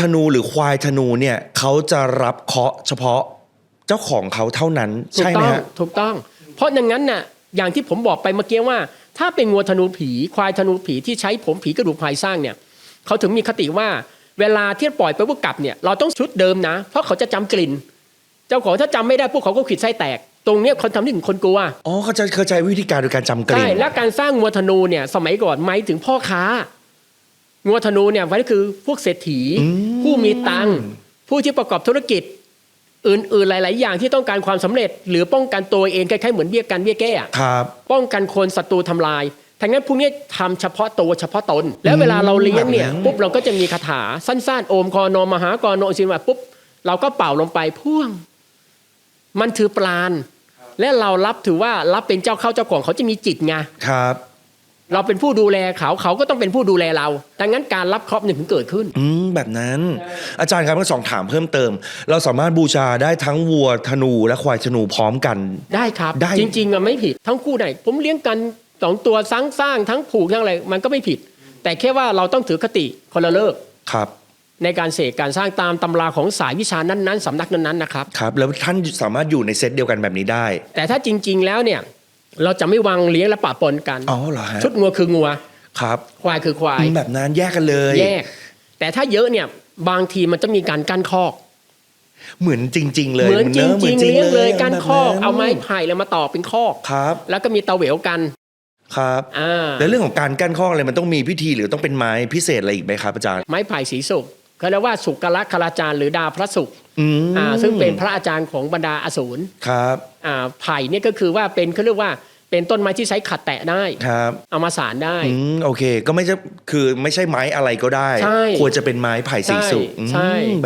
ธนูหรือควายธนูเนี่ยเขาจะรับเคราะห์เฉพาะเจ้าของเขาเท่านั้นถูกใช่ไหมต้องฮะ ถูกต้อง เพราะดังนั้นน่ะอย่างที่ผมบอกไปเมื่อกี้ว่า ถ้าเป็นงัวธนูผีควายธนูผีที่ใช้ผมผีกระดูกพรายสร้างเนี่ยเขาถึงมีคติว่าเวลาที่ปล่อยไปพวกกลับเนี่ยเราต้องชุดเดิมนะ เพราะเขาจะจำกลิ่น เจ้าของถ้าจำไม่ได้พวกเขาก็ขีดไส้แตก ตรงเนี้ยคนทำให้ถึงคนกลัว อ๋อเขาจะเคยใช้วิธีการโดยการจำกลิ่ใช่น และการสร้างงัวธนูเนี่ยสมัยก่อนหมายถึงพ่อค้า งัวธนูเนี่ยไว้คือพวกเศรษฐี ผู้มีตังค์ผู้ที่ประกอบธุรกิจ อื่นๆหลาย ๆ อย่างที่ต้องการความสำเร็จ หรือป้องกันตัวเองคล้ายๆเหมือนเบี้ยกันเบี้ยแก้อะครับ ป้องกันคนศัตรูทำลายทั้งนั้นพวกนี้ทำเฉพาะตัวเฉพาะตน แล้วเวลาเราเลี้ยงเนี่ยแบบนั้นปุ๊บเราก็จะมีคาถาสั้นๆ โอมคอนมมหากรโนชินวะปุ๊บเราก็เป่าลงไปพ่วง มันถือปราณและเรารับถือว่ารับเป็นเจ้าเข้าเจ้าของเขาจะมีจิตไงครับ เราเป็นผู้ดูแลเขาเขาก็ต้องเป็นผู้ดูแลเรา ดังนั้นการรับเคราะห์เนี่ยถึงเกิดขึ้น อืมแบบนั้น อาจารย์ครับทั้งสองถามเพิ่มเติม เราสามารถบูชาได้ทั้งวัวธนูและควายธนูพร้อมกัน ได้ครับ ได้ จริงๆอะไม่ผิดทั้งคู่ไหน ผมเลี้ยงกันสองตัวสร้างสร้างทั้งผูกทั้งอะไรมันก็ไม่ผิด แต่แค่ว่าเราต้องถือคติคนละเลิกครับ ในการเสกการสร้างตามตำราของสายวิชานั้นๆสำนักนั้นๆนะครับ ครับ แล้วท่านสามารถอยู่ในเซตเดียวกันแบบนี้ได้ แต่ถ้าจริง ๆ แล้วเนี่ย เราจะไม่วางเลี้ยงและปะปนกันอ๋อเหรอฮะชุดงัวคืองัวครับควายคือควายแบบนั้นแยกกันเลย แยก แต่ถ้าเยอะเนี่ยบางทีมันจะมีการกั้นคอก เหมือนจริง ๆ เลยเหมือนจะริงๆเลี้ยงเลยะกั้นแบบคอกเอาไม้ไผ่แล้วมาต่อเป็นคอกครับ แล้วก็มีเตาเหวกันครับอ่าแล้วเรื่องของการกั้นข้องอะไรมันต้องมีพิธีหรือต้องเป็นไม้พิเศษอะไรอีกไหมครับอาจารย์ ไม้ไผ่สีสุก เขาเรียกว่าสุกละคลาจารย์หรือดาวพระศุกร์อืมอ่าซึ่งเป็นพระอาจารย์ของบรรดาอสูรครับอ่าไผ่เนี่ยก็คือว่าเป็นเขาเรียกว่าเป็นต้นไม้ที่ใช้ขัดแตะได้ครับเอามาสารได้อืมโอเค ก็ไม่ใช่คือไม่ใช่ไม้อะไรก็ได้ใช่ควรจะเป็นไม้ไผ่สีสุกใช่ใช่อืมแบบ